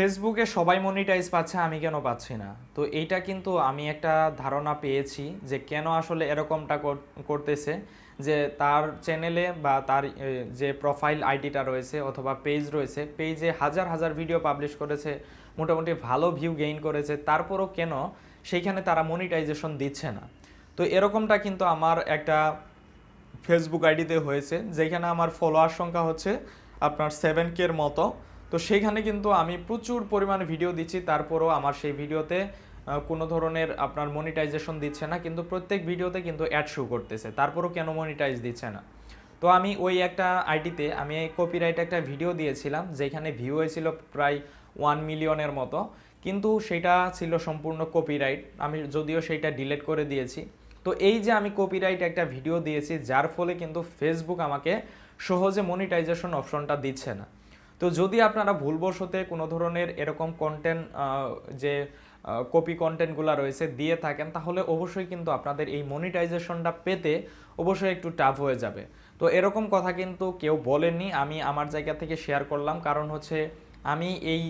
ফেসবুকে সবাই মনিটাইজ পাচ্ছে, আমি কেন পাচ্ছি না? তো এইটা কিন্তু আমি একটা ধারণা পেয়েছি যে কেন আসলে এরকমটা করতেছে যে তার চ্যানেলে বা তার যে প্রোফাইল আইডিটা রয়েছে অথবা পেজ রয়েছে পেজে হাজার হাজার ভিডিও পাবলিশ করেছে, মোটামুটি ভালো ভিউ গেইন করেছে, তারপরও কেন সেইখানে তারা মনিটাইজেশন দিচ্ছে না? তো এরকমটা কিন্তু আমার একটা ফেসবুক আইডিতে হয়েছে, যেখানে আমার ফলোয়ার সংখ্যা হচ্ছে আপনার সেভেন কের মতো। তো সেইখানে কিন্তু আমি প্রচুর পরিমাণে ভিডিও দিচ্ছি। তারপরও আমার সেই ভিডিওতে কোনো ধরনের আপনার মনিটাইজেশন দিচ্ছে না, কিন্তু প্রত্যেক ভিডিওতে কিন্তু অ্যাড শো করতেছে। তারপরও কেন মনিটাইজ দিচ্ছে না? তো আমি ওই একটা আইডিতে আমি কপিরাইট একটা ভিডিও দিয়েছিলাম, যেখানে ভিউ হয়েছিল প্রায় ওয়ান মিলিয়নের মতো। কিন্তু সেটা ছিল সম্পূর্ণ কপিরাইট আমি যদিও সেইটা ডিলিট করে দিয়েছি। তো এই যে আমি কপিরাইট একটা ভিডিও দিয়েছি, যার ফলে কিন্তু ফেসবুক আমাকে সহজে মনিটাইজেশন অপশনটা দিচ্ছে না। তো যদি আপনারা ভুলবশতে কোনো ধরনের এরকম কন্টেন্ট যে কপি কন্টেন্টগুলো রয়েছে দিয়ে থাকেন, তাহলে অবশ্যই কিন্তু আপনাদের এই মনিটাইজেশনটা পেতে অবশ্যই একটু টাফ হয়ে যাবে। তো এরকম কথা কিন্তু কেউ বলেননি, আমি আমার জায়গা থেকে শেয়ার করলাম। কারণ হচ্ছে আমি এই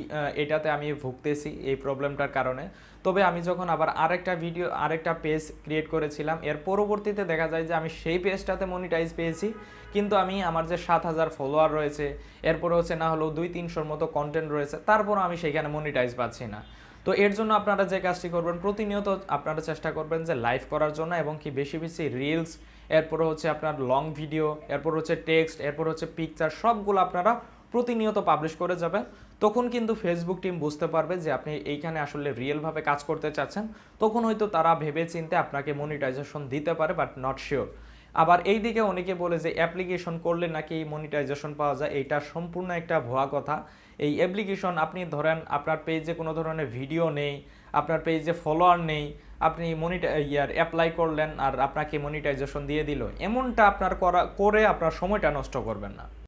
এটাতে আমি ভুগতেছি এই প্রবলেমটার কারণে। তবে আমি যখন আবার আরেকটা ভিডিও আরেকটা পেজ ক্রিয়েট করেছিলাম, এর পরবর্তীতে দেখা যায় যে আমি সেই পেজটাতে মনিটাইজ পেয়েছি, কিন্তু আমি আমার যে সাত হাজার ফলোয়ার রয়েছে, এরপরে হচ্ছে না হলেও দুই তিনশোর মতো কন্টেন্ট রয়েছে, তারপরও আমি সেখানে মনিটাইজ পাচ্ছি না। তো এর জন্য আপনারা যে কাজটি করবেন, প্রতিনিয়ত আপনারা চেষ্টা করবেন যে লাইভ করার জন্য এবং কি বেশি বেশি রিলস এরপরে হচ্ছে আপনার লং ভিডিও এরপর হচ্ছে টেক্সট এরপর হচ্ছে পিকচার সবগুলো আপনারা প্রতিনিয়ত পাবলিশ করে যাবেন। তখন কিন্তু ফেসবুক টিম বুঝতে পারবে যে আপনি এইখানে আসলে রিয়েলভাবে কাজ করতে চাচ্ছেন। তখন হয়তো তারা ভেবে চিনতে আপনাকে মনিটাইজেশন দিতে পারে বাট নট শিওর আবার এই দিকে অনেকে বলে যে অ্যাপ্লিকেশন করলে নাকি মনিটাইজেশন পাওয়া যায় এটা সম্পূর্ণ একটা ভুয়া কথা। এই অ্যাপ্লিকেশন আপনি ধরেন আপনার পেজে কোনো ধরনের ভিডিও নেই, আপনার পেজে ফলোয়ার নেই, আপনি মনিটা ইয়ার অ্যাপ্লাই করলেন আর আপনাকে মনিটাইজেশন দিয়ে দিল। এমনটা আপনার করা করে আপনার সময়টা নষ্ট করবেন না।